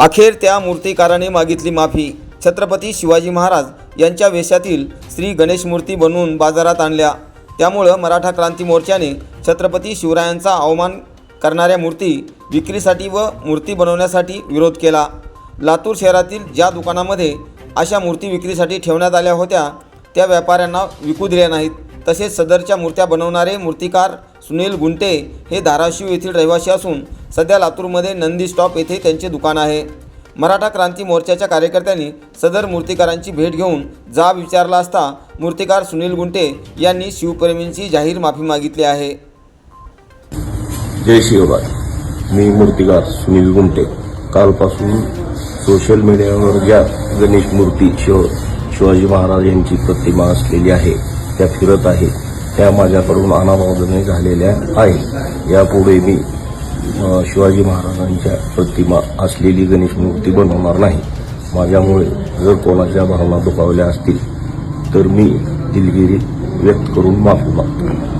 अखेर त्या मूर्तिकाराने मागितली माफी. छत्रपती शिवाजी महाराज यांच्या वेशातील श्री गणेश मूर्ती बनवून बाजारात आणल्या. त्यामुळं मराठा क्रांती मोर्चाने छत्रपती शिवरायांचा अवमान करणाऱ्या मूर्ती विक्रीसाठी व मूर्ती बनवण्यासाठी विरोध केला. लातूर शहरातील ज्या दुकानामध्ये अशा मूर्ती विक्रीसाठी ठेवण्यात आल्या होत्या त्या व्यापाऱ्यांना विकू दिल्या नाहीत. तसेच सदरच्या मूर्त्या बनवणारे मूर्तिकार सुनील गुंटे हे धाराशिव येथील रहिवासी असून सध्या लातूरमध्ये नंदी स्टॉप येथे त्यांचे दुकान आहे. मराठा क्रांती मोर्चाच्या कार्यकर्त्यांनी सदर मूर्तिकारांची भेट घेऊन जाब विचारला असता मूर्तिकार सुनील गुंटे यांनी शिवप्रेमींची जाहीर माफी मागितली आहे. जय शिवराय. मी मूर्तिकार सुनील गुंटे. कालपासून सोशल मीडियावर ज्या गणेश मूर्ती शिव शिवाजी महाराज यांची प्रतिमा असलेली आहे त्या फिरत आहे त्या माझ्याकडून अनावधाने झालेल्या आहे यापुढे मी शिवाजी महाराजांच्या प्रतिमा असलेली गणेश मूर्ती बनवणार नाही. माझ्यामुळे जर कोणाच्या भावना दुखावल्या असतील तर मी दिलगिरी व्यक्त करून माफी मागतो.